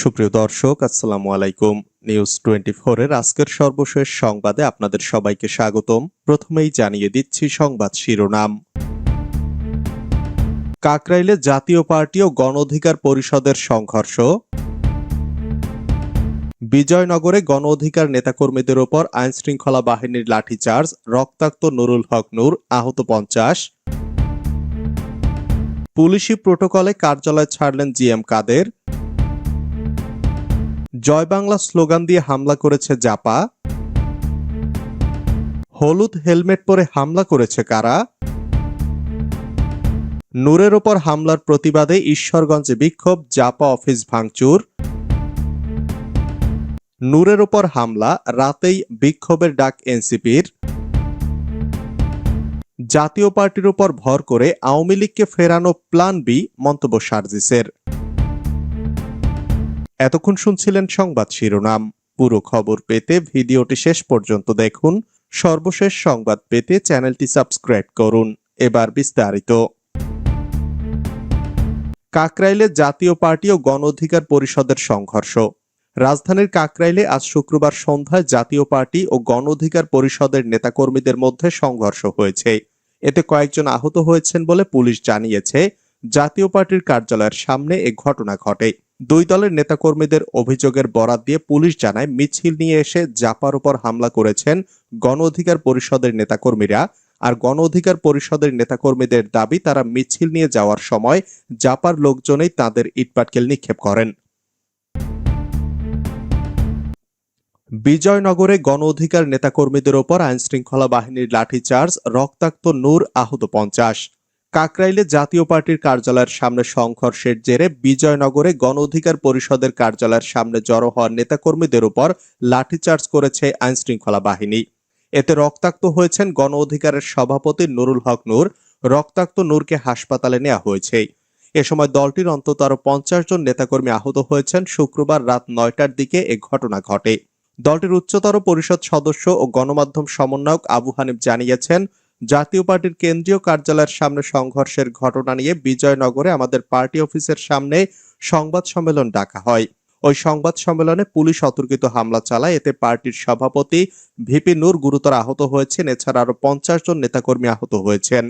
সুপ্রিয় দর্শক, আসসালামু আলাইকুম। নিউজ টোয়েন্টি এর আজকের সর্বশেষ সংবাদে আপনাদের সবাইকে স্বাগতম। প্রথমেই জানিয়ে দিচ্ছি সংবাদ শিরোনাম। কাকরাইলে জাতীয় পার্টি ও গণ অধিকার পরিষদের সংঘর্ষ। বিজয়নগরে গণ অধিকার নেতাকর্মীদের ওপর আইনশৃঙ্খলা বাহিনীর লাঠিচার্জ, রক্তাক্ত নুরুল হক নূর, আহত পঞ্চাশ। পুলিশি প্রোটোকলে কার্যালয় ছাড়লেন জিএম কাদের। জয় বাংলা স্লোগান দিয়ে হামলা করেছে জাপা। হলুদ হেলমেট পরে হামলা করেছে কারা? নূরের ওপর হামলার প্রতিবাদে ঈশ্বরগঞ্জে বিক্ষোভ, জাপা অফিস ভাঙচুর। নূরের ওপর হামলা, রাতেই বিক্ষোভের ডাক এনসিপির। জাতীয় পার্টির উপর ভর করে আওয়ামী লীগকে ফেরানো প্ল্যান বি, মন্তব্য সার্জিসের। এতক্ষণ শুনছিলেন সংবাদ শিরোনাম। পুরো খবর পেতে ভিডিওটি শেষ পর্যন্ত দেখুন। সর্বশেষ সংবাদ পেতে চ্যানেলটি সাবস্ক্রাইব করুন। এবার বিস্তারিত। কাকরাইলে জাতীয় পার্টি ও গণ অধিকার পরিষদের সংঘর্ষ। রাজধানীর কাকরাইলে আজ শুক্রবার সন্ধ্যায় জাতীয় পার্টি ও গণ অধিকার পরিষদের নেতাকর্মীদের মধ্যে সংঘর্ষ হয়েছে। এতে কয়েকজন আহত হয়েছেন বলে পুলিশ জানিয়েছে। জাতীয় পার্টির কার্যালয়ের সামনে এ ঘটনা ঘটে। দুই দলের নেতাকর্মীদের অভিযোগের বরাত দিয়ে পুলিশ জানায়, মিছিল নিয়ে এসে জাপার উপর হামলা করেছেন গণ অধিকার পরিষদের নেতাকর্মীরা। আর গণ অধিকার পরিষদের নেতাকর্মীদের দাবি, তারা মিছিল নিয়ে যাওয়ার সময় জাপার লোকজনেই তাদের ইটপাটকেল নিক্ষেপ করেন। বিজয়নগরে গণ অধিকার নেতাকর্মীদের ওপর আইনশৃঙ্খলা বাহিনীর লাঠিচার্জ, রক্তাক্ত নূর আহত পঞ্চাশ। কাকরাইলে জাতীয় পার্টির কার্যালয়ের সামনে সংঘর্ষের জেরে বিজয়নগরে গণ অধিকার পরিষদের কার্যালয়ের সামনে জড়ো হওয়া নেতাকর্মীদের উপর লাঠিচার্জ করেছে আইনশৃঙ্খলা বাহিনী। এতে রক্তাক্ত হয়েছেন গণ অধিকারের সভাপতি নুরুল হক নূর। রক্তাক্ত নূরকে হাসপাতালে নেওয়া হয়েছে। এ সময় দলটির অন্তত আরও পঞ্চাশ জন নেতাকর্মী আহত হয়েছেন। শুক্রবার রাত নয়টার দিকে এ ঘটনা ঘটে। দলটির উচ্চতর পরিষদ সদস্য ও গণমাধ্যম সমন্বয়ক আবু হানিফ জানিয়েছেন জাতীয় পার্টির কেন্দ্রীয় কার্যালয়ের সামনে সংঘর্ষের ঘটনা নিয়ে বিজয়নগরে আমাদের পার্টি অফিসের সামনে সংবাদ সম্মেলন ডাকা হয়। ওই সংবাদ সম্মেলনে পুলিশ অতর্কিত হামলা চালায়। এতে পার্টির সভাপতি ভিপি নূর গুরুতর আহত হয়েছেন। এছাড়া আরও পঞ্চাশ জন নেতাকর্মী আহত হয়েছেন।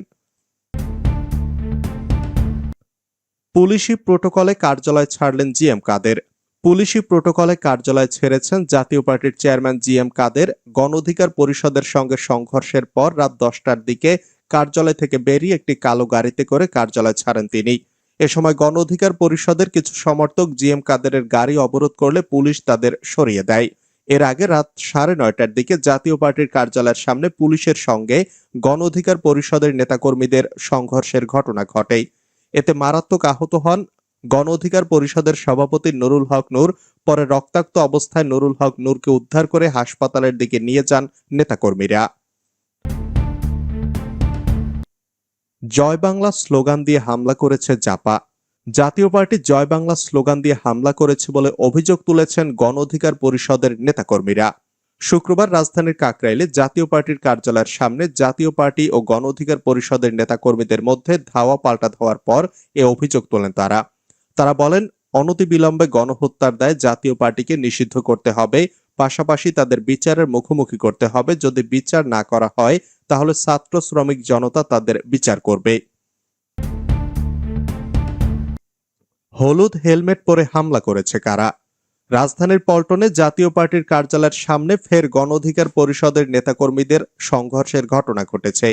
পুলিশি প্রোটোকলে কার্যালয় ছাড়লেন জিএম কাদের। পুলিশি প্রোটোকলে কার্যালয় ছেড়েছেন জাতীয় পার্টির চেয়ারম্যান জি এম কাদের। গণ অধিকার পরিষদের সঙ্গে সংঘর্ষের পর রাত দশটার দিকে কার্যালয় থেকে বেরিয়ে একটি কালো গাড়িতে করে কার্যালয় ছাড়েন তিনি। এ সময় গণ অধিকার পরিষদের কিছু সমর্থক জি এম কাদেরের গাড়ি অবরোধ করলে পুলিশ তাদের সরিয়ে দেয়। এর আগে রাত সাড়ে নয়টার দিকে জাতীয় পার্টির কার্যালয়ের সামনে পুলিশের সঙ্গে গণ অধিকার পরিষদের নেতাকর্মীদের সংঘর্ষের ঘটনা ঘটে। এতে মারাত্মক আহত হন গণ অধিকার পরিষদের সভাপতি নুরুল হক নূর পরে রক্তাক্ত অবস্থায় নুরুল হক নূরকে উদ্ধার করে হাসপাতালের দিকে নিয়ে যান নেতাকর্মীরা। জয় বাংলা স্লোগান দিয়ে হামলা করেছে জাপা। জাতীয় পার্টি জয় বাংলা স্লোগান দিয়ে হামলা করেছে বলে অভিযোগ তুলেছেন গণ অধিকার পরিষদের নেতাকর্মীরা। শুক্রবার রাজধানীর কাকরাইলে জাতীয় পার্টির কার্যালয়ের সামনে জাতীয় পার্টি ও গণ অধিকার পরিষদের নেতাকর্মীদের মধ্যে ধাওয়া পাল্টা ধাওয়ার পর এ অভিযোগ তোলেন তারা। তারা বলেন, অনতিবিলম্বে গণহত্যার দায় জাতীয় পার্টিকে নিষিদ্ধ করতে হবে। পাশাপাশি তাদের বিচারের মুখোমুখি করতে হবে। যদি বিচার না করা হয়, তাহলে ছাত্র শ্রমিক জনতা তাদের বিচার করবে। হলুদ হেলমেট পরে হামলা করেছে কারা? রাজধানীর পল্টনে জাতীয় পার্টির কার্যালয়ের সামনে ফের গণ অধিকার পরিষদের নেতাকর্মীদের সংঘর্ষের ঘটনা ঘটেছে।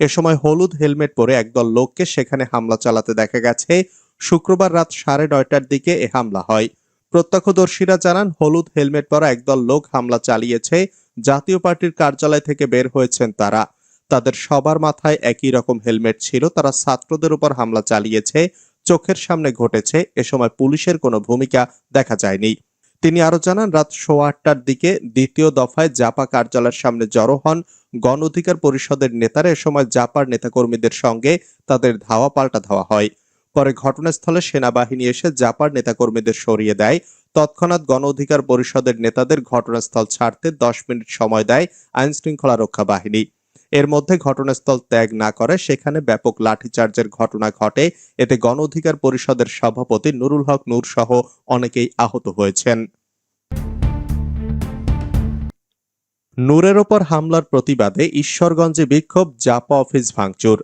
এ সময় হলুদ হেলমেট পরে একদল লোককে সেখানে হামলা চালাতে দেখা গেছে। শুক্রবার রাত সাড়ে নয়টার দিকে এ হামলা হয়। প্রত্যক্ষদর্শীরা জানান, হলুদ হেলমেট পরা একদল লোক হামলা চালিয়েছে, জাতীয় পার্টির কার্যালয় থেকে বের হয়েছেন তারা। তাদের সবার মাথায় একই রকম হেলমেট ছিল, তারা ছাত্রদের উপর হামলা চালিয়েছে, চোখের সামনে ঘটেছে, এ সময় পুলিশের কোনো ভূমিকা দেখা যায়নি। তিনি আরও জানান, রাত সোয়া আটটার দিকে দ্বিতীয় দফায় জাপা কার্যালয়ের সামনে জড়ো হন। গণ অধিকার পরিষদের নেতারা এ সময় জাপার নেতাকর্মীদের সঙ্গে তাদের ধাওয়া পাল্টা ধাওয়া হয়। পরে ঘটনাস্থলে সেনাবাহিনী এসে জাপার নেতাকর্মীদের সরিয়ে দেয়। তৎক্ষণাৎ গণ অধিকার পরিষদের নেতাদের ঘটনাস্থল ছাড়তে দশ মিনিট সময় দেয় আইন শৃঙ্খলা রক্ষা বাহিনী। এর মধ্যে ঘটনাস্থল ত্যাগ না করে সেখানে ব্যাপক লাঠিচার্জের ঘটনা ঘটে। এতে গণ অধিকার পরিষদের সভাপতি নুরুল হক নূর সহ অনেকেই আহত হয়েছেন। নূরের ওপর হামলার প্রতিবাদে ঈশ্বরগঞ্জে বিক্ষোভ, জাপা অফিস ভাঙচুর।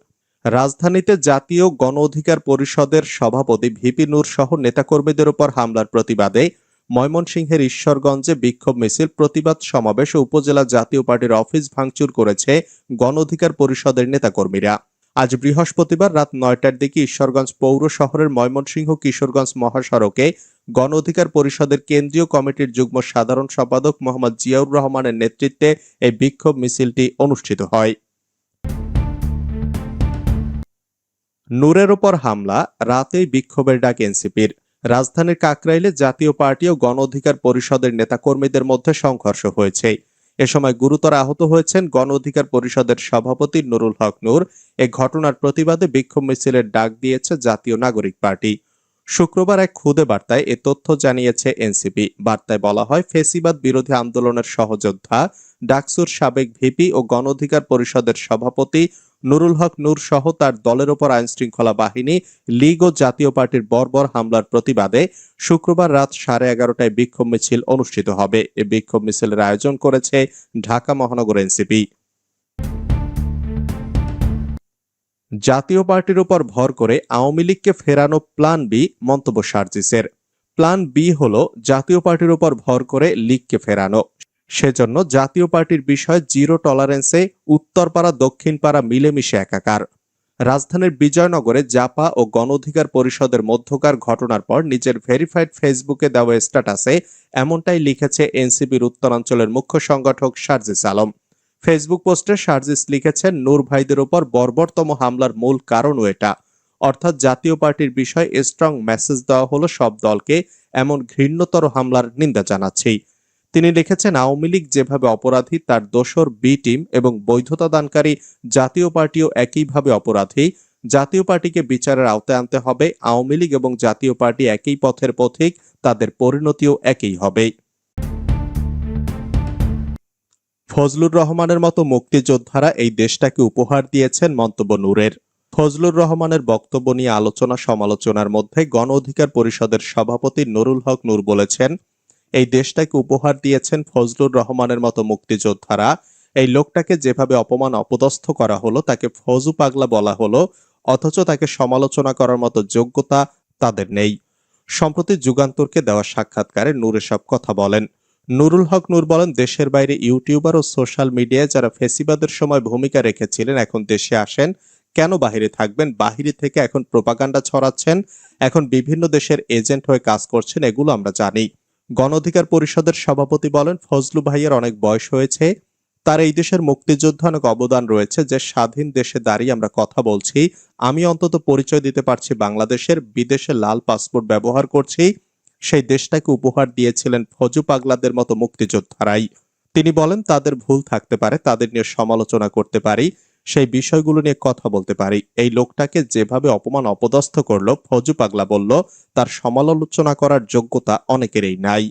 রাজধানীতে জাতীয় গণ অধিকার পরিষদের সভাপতি ভিপি নূর সহ নেতাকর্মীদের উপর হামলার প্রতিবাদে ময়মনসিংহের ঈশ্বরগঞ্জে বিক্ষোভ মিছিল, প্রতিবাদ সমাবেশ উপজেলা জাতীয় পার্টির অফিস ভাঙচুর করেছে গণ অধিকার পরিষদের নেতাকর্মীরা। আজ বৃহস্পতিবার রাত নয়টার দিকে ঈশ্বরগঞ্জ পৌর শহরের ময়মনসিংহ কিশোরগঞ্জ মহাসড়কে গণ অধিকার পরিষদের কেন্দ্রীয় কমিটির যুগ্ম সাধারণ সম্পাদক মোহাম্মদ জিয়াউর রহমানের নেতৃত্বে এই বিক্ষোভ মিছিলটি অনুষ্ঠিত হয়। নূরের ওপর হামলা, রাতেই বিক্ষোভের ডাক এনসিপির। রাজধানীর কাকরাইলে জাতীয় পার্টি ও গণ অধিকার পরিষদের নেতাকর্মীদের মধ্যে সংঘর্ষ হয়েছে। এ সময় গুরুতর আহত হয়েছেন গণ অধিকার পরিষদের সভাপতি নুরুল হক নূর। এ ঘটনার প্রতিবাদে বিক্ষোভ মিছিলের ডাক দিয়েছে জাতীয় নাগরিক পার্টি। শুক্রবার এক খুদে বার্তায় এ তথ্য জানিয়েছে এনসিপি। বার্তায় বলা হয়, ফেসিবাদ বিরোধী আন্দোলনের সহযোদ্ধা, ডাকসুর সাবেক ভিপি ও গণ অধিকার পরিষদের সভাপতি নুরুল হক নূর সহ তার দলের ওপর আইন শৃঙ্খলা বাহিনী, লীগ ও জাতীয় পার্টির বর্বর হামলার প্রতিবাদে শুক্রবার রাত সাড়ে এগারোটায় বিক্ষোভ মিছিল অনুষ্ঠিত হবে। এ বিক্ষোভ মিছিলের আয়োজন করেছে ঢাকা মহানগর এনসিপি। জাতীয় পার্টির উপর ভর করে আওয়ামী লীগকে ফেরানো প্ল্যান বি মন্তব্য সার্জিসের। প্ল্যান বি হল, জাতীয় পার্টির উপর ভর করে লীগকে ফেরানো। সেজন্য জাতীয় পার্টির বিষয়ে জিরো টলারেন্সে উত্তরপাড়া, দক্ষিণপাড়া মিলেমিশে একাকার। রাজধানীর বিজয়নগরে জাপা ও গণ অধিকার পরিষদের মধ্যকার ঘটনার পর নিজের ভেরিফাইড ফেসবুকে দেওয়া স্ট্যাটাসে এমনটাই লিখেছে এনসিপির উত্তরাঞ্চলের মুখ্য সংগঠক সার্জিস আলম। ফেসবুক পোস্টে সার্জিস লিখেছেন, নূর ভাইদের উপর বর্বরতম হামলার মূল কারণও এটা। অর্থাৎ জাতীয় পার্টির বিষয়ে স্ট্রং মেসেজ দেওয়া হলো সব দলকে, এমন ঘৃণ্যতর হামলার নিন্দা জানাচ্ছি। তিনি লিখেছেন, আওয়ামী লীগ যেভাবে অপরাধী, তার দোসর বি টিম এবং বৈধতা দানকারী জাতীয় পার্টিও একইভাবে অপরাধী। জাতীয় পার্টিকে বিচারের আওতায় আনতে হবে। আওয়ামী লীগ এবং জাতীয় পার্টি একই পথের পথিক, তাদের পরিণতিও একই হবে। ফজলুর রহমানের মতো মুক্তিযোদ্ধারা এই দেশটাকে উপহার দিয়েছেন মন্তব্য নূরের। ফজলুর রহমানের বক্তব্য নিয়ে আলোচনা সমালোচনার মধ্যে গণ অধিকার পরিষদের সভাপতি নুরুল হক নূর বলেছেন এই দেশটাকে উপহার দিয়েছেন ফজলুর রহমানের মতো মুক্তিযোদ্ধারা। এই লোকটাকে যেভাবে অপমান অপদস্থ করা হলো, তাকে ফজু পাগলা বলা হলো, অথচ তাকে সমালোচনা করার মতো যোগ্যতা তাদের নেই। সম্প্রতি যুগান্তরকে দেওয়া সাক্ষাৎকারে নূর এসব কথা বলেন। নুরুল হক নূর বলেন, দেশের বাইরে ইউটিউবার ও সোশ্যাল মিডিয়ায় যারা ফেসিবাদের সময় ভূমিকা রেখেছিলেন, এখন দেশে আসেন। কেন বাহিরে থাকবেন? বাহিরে থেকে এখন প্রোপাগান্ডা ছড়াচ্ছেন। এখন বিভিন্ন দেশের এজেন্ট হয়ে কাজ করছেন, এগুলো আমরা জানি। গণ অধিকার পরিষদের সভাপতি বলেন, ফজলু ভাইয়ের অনেক বয়স হয়েছে। তার এই দেশের মুক্তিযুদ্ধে অনেক অবদান রয়েছে যে স্বাধীন দেশে দাঁড়িয়ে আমরা কথা বলছি। আমি অন্তত পরিচয় দিতে পারছি বাংলাদেশের বিদেশে লাল পাসপোর্ট ব্যবহার করছি। সেই দেশটাকে উপহার দিয়েছিলেন ফজু পাগলাদের মতো মুক্তিযোদ্ধারাই। তিনি বলেন, তাদের ভুল থাকতে পারে, তাদের নিয়ে সমালোচনা করতে পারি। সেই বিষয়গুলো নিয়ে কথা বলতে পারি। এই লোকটাকে যেভাবে অপমান অপদস্থ করল, ফজু পাগলা বলল, তার সমালোচনা করার যোগ্যতা অনেকেরই নাই।